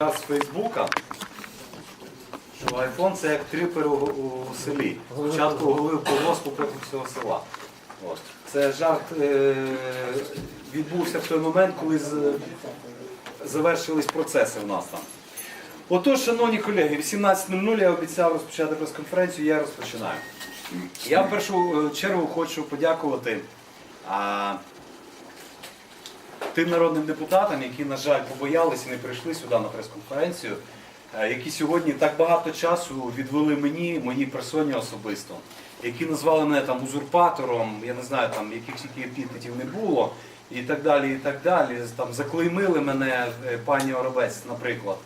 з Фейсбука, що айфон це як трипер у, у селі. Спочатку оголив колгоспу, потім всього села. От. Це жарт е, відбувся в той момент, коли з, завершились процеси в нас там. Отож, шановні колеги, 18.00 я обіцяв розпочати прес-конференцію, я розпочинаю. Я в першу е, чергу хочу подякувати а, тим народним депутатам, які, на жаль, побоялися і не прийшли сюди на прес-конференцію, е, які сьогодні так багато часу відвели мені, моїй персоні особисто, які назвали мене там узурпатором, я не знаю, там яких тільки епітетів не було, і так далі, і так далі. Там заклеймили мене е, пані Оробець, наприклад.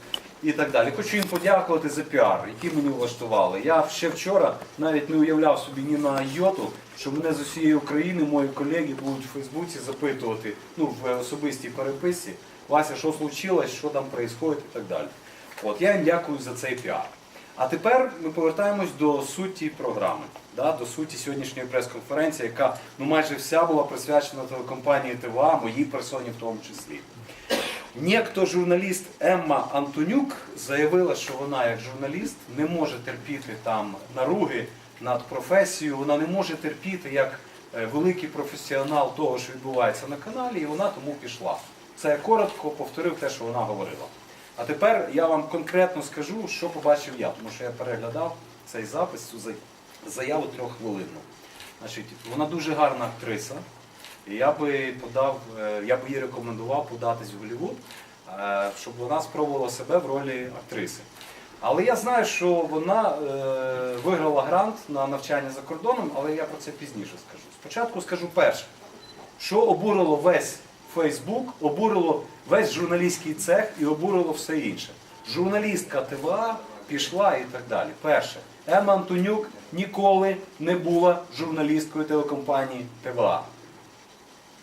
І так далі. Хочу їм подякувати за піар, який мені влаштували. Я ще вчора навіть не уявляв собі ні на йоту, що мене з усієї України мої колеги будуть в Фейсбуці запитувати ну, в особистій переписці, Вася, що случилось, що там відбувається і так далі. От я їм дякую за цей піар. А тепер ми повертаємось до суті програми, да, до суті сьогоднішньої прес-конференції, яка ну, майже вся була присвячена телекомпанії ТВА, моїй персоні в тому числі. Некто журналіст Емма Антонюк заявила, що вона, як журналіст, не може терпіти там наруги над професією, вона не може терпіти як е, великий професіонал того, що відбувається на каналі, і вона тому пішла. Це я коротко повторив те, що вона говорила. А тепер я вам конкретно скажу, що побачив я, тому що я переглядав цей запис, цю за- заяву трьоххвилинну. Значить, вона дуже гарна актриса. Я би подав, е, я би їй рекомендував податись в Голлівуд, е, щоб вона спробувала себе в ролі актриси. Але я знаю, що вона е, виграла грант на навчання за кордоном, але я про це пізніше скажу. Спочатку скажу перше, що обурило весь Фейсбук, обурило весь журналістський цех і обурило все інше. Журналістка ТВА пішла і так далі. Перше, Ема Антонюк ніколи не була журналісткою телекомпанії ТВА.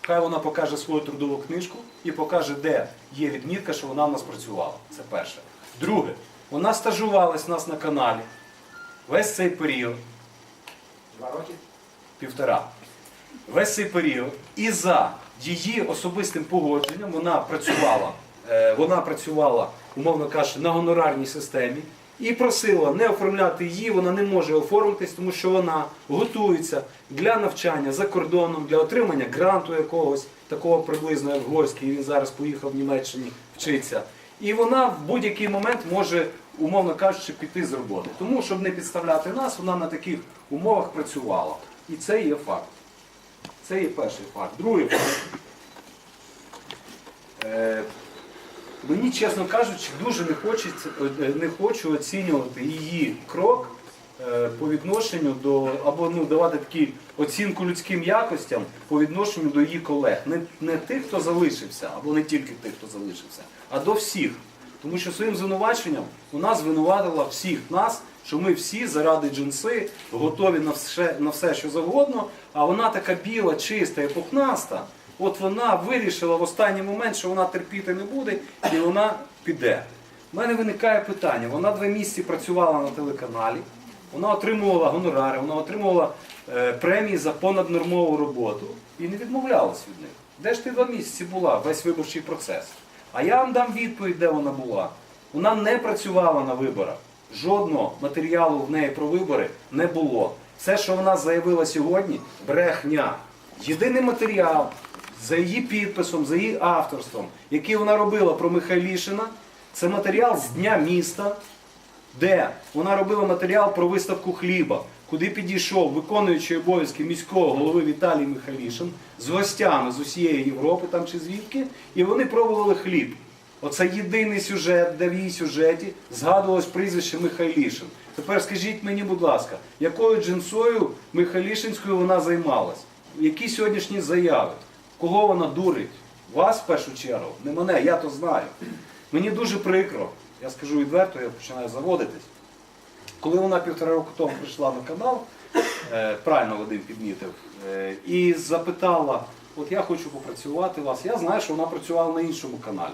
Хай вона покаже свою трудову книжку і покаже, де є відмітка, що вона в нас працювала. Це перше. Друге, вона стажувалась у нас на каналі весь цей період. Два роки? Півтора. Весь цей період. І за її особистим погодженням вона працювала, е, вона працювала, умовно кажучи, на гонорарній системі. І просила не оформляти її, вона не може оформитись, тому що вона готується для навчання за кордоном, для отримання гранту якогось, такого приблизно як Горський, він зараз поїхав в Німеччині вчиться. І вона в будь-який момент може, умовно кажучи, піти з роботи. Тому, щоб не підставляти нас, вона на таких умовах працювала. І це є факт. Це є перший факт. Другий факт. Е, Мені, чесно кажучи, дуже не хочеться, е, не хочу оцінювати її крок е, по відношенню до, або ну, давати такі оцінку людським якостям по відношенню до її колег. Не, не тих, хто залишився, або не тільки тих, хто залишився, а до всіх. Тому що своїм звинуваченням вона звинуватила всіх нас, що ми всі заради джинси готові на все, на все, що завгодно, а вона така біла, чиста і пухнаста. От вона вирішила в останній момент, що вона терпіти не буде, і вона піде. У мене виникає питання. Вона два місяці працювала на телеканалі, вона отримувала гонорари, вона отримувала е, премії за понаднормову роботу і не відмовлялась від них. Де ж ти два місяці була, весь виборчий процес? А я вам дам відповідь, де вона була. Вона не працювала на виборах. Жодного матеріалу в неї про вибори не було. Все, що вона заявила сьогодні, брехня. Єдиний матеріал за її підписом, за її авторством, який вона робила про Михайлішина, це матеріал з Дня міста, де вона робила матеріал про виставку хліба, куди підійшов виконуючий обов'язки міського голови Віталій Михайлішин з гостями з усієї Європи там чи звідки, і вони пробували хліб. Оце єдиний сюжет, де в її сюжеті згадувалось прізвище Михайлішин. Тепер скажіть мені, будь ласка, якою джинсою Михайлішинською вона займалась? Які сьогоднішні заяви? Кого вона дурить? Вас в першу чергу, не мене, я то знаю. Мені дуже прикро, я скажу відверто, я починаю заводитись. Коли вона півтора року тому прийшла на канал, е, правильно Вадим підмітив, е, і запитала, от я хочу попрацювати у вас, я знаю, що вона працювала на іншому каналі.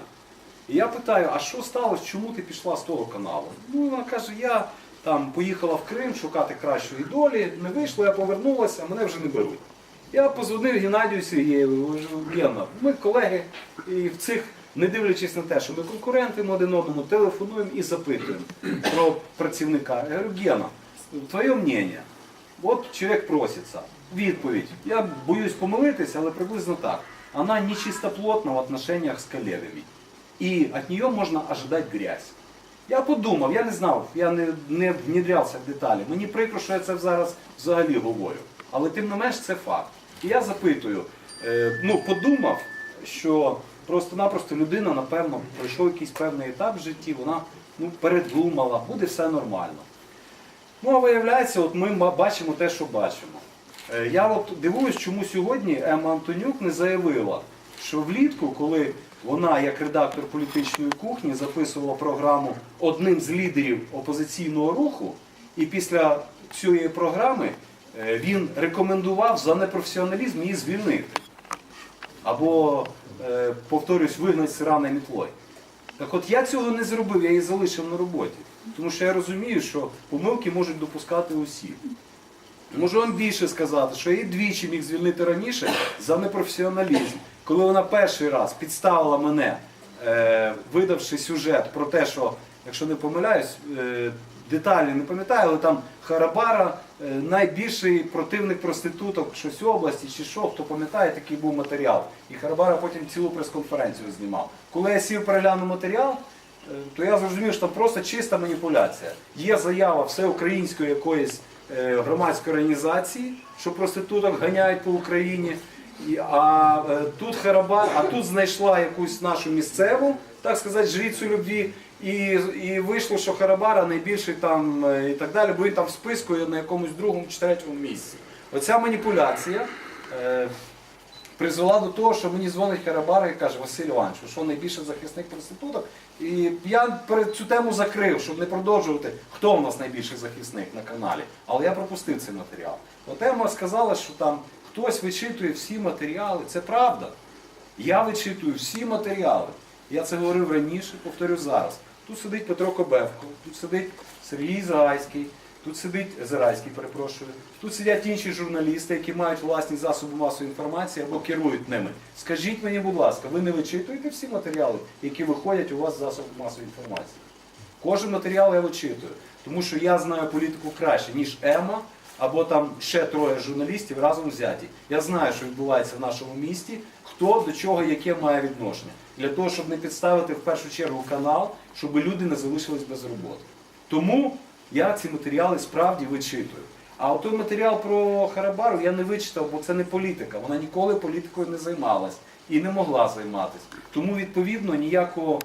І я питаю, а що сталося, чому ти пішла з того каналу? Ну, вона каже, я там поїхала в Крим шукати кращої долі, не вийшло, я повернулася, мене вже не беруть. Я позвонив Геннадію Сергієву, Гена, ми колеги і в цих не дивлячись на те, що ми конкуренти ми один одному, телефонуємо і запитуємо про працівника. Я говорю, Гена, твоє мнение? Вот человек просится. Відповідь. Я боюсь помилитися, але приблизно так. Она нечистоплотна в отношениях с коллегами. И от нее можно ожидать грязь. Я подумав, я не знав, я не, не внедрявся в деталі. Мені прикро, що я це зараз взагалі говорю. Але тим не менш це факт. І я запитую, е, ну подумав, що просто-напросто людина, напевно, пройшов якийсь певний етап в житті, вона ну, передумала, буде все нормально. Ну, а виявляється, от ми бачимо те, що бачимо. Е, Я от дивуюсь, чому сьогодні Ема Антонюк не заявила, що влітку, коли вона, як редактор політичної кухні, записувала програму одним з лідерів опозиційного руху, і після цієї програми він рекомендував за непрофесіоналізм її звільнити. Або, е, повторюсь, вигнати сирана мітлою. Так от я цього не зробив, я її залишив на роботі. Тому що я розумію, що помилки можуть допускати усі. Можу вам більше сказати, що я її двічі міг звільнити раніше за непрофесіоналізм. Коли вона перший раз підставила мене, е, видавши сюжет про те, що, якщо не помиляюсь, деталі не пам'ятаю, але там Харабара е, найбільший противник проституток щось області чи що, хто пам'ятає, такий був матеріал. І Харабара потім цілу прес-конференцію знімав. Коли я сів переглянув матеріал, е, то я зрозумів, що там просто чиста маніпуляція. Є заява всеукраїнської якоїсь е, громадської організації, що проституток ганяють по Україні. А тут Хараба, а тут знайшла якусь нашу місцеву, так сказати, жрицю любві. І, і вийшло, що Харабара найбільший там е, і так далі, бо він там в списку на якомусь другому чи третьому місці. Оця маніпуляція е, призвела до того, що мені дзвонить Харабара і каже, Василь Іванович, ви що найбільший захисник проституток. І я цю тему закрив, щоб не продовжувати, хто в нас найбільший захисник на каналі. Але я пропустив цей матеріал. От Ема сказала, що там хтось вичитує всі матеріали. Це правда. Я вичитую всі матеріали. Я це говорив раніше, повторю зараз. Тут сидить Петро Кобевко, тут сидить Сергій Зарайський, тут сидить Зарайський, перепрошую. Тут сидять інші журналісти, які мають власні засоби масової інформації або керують ними. Скажіть мені, будь ласка, ви не вичитуєте всі матеріали, які виходять у вас з засобів масової інформації? Кожен матеріал я вичитую, тому що я знаю політику краще, ніж Ема або там ще троє журналістів разом взяті. Я знаю, що відбувається в нашому місті, хто до чого яке має відношення. Для того, щоб не підставити в першу чергу канал, щоб люди не залишились без роботи. Тому я ці матеріали справді вичитую. А от той матеріал про Харабару я не вичитав, бо це не політика. Вона ніколи політикою не займалась і не могла займатися. Тому, відповідно, ніякого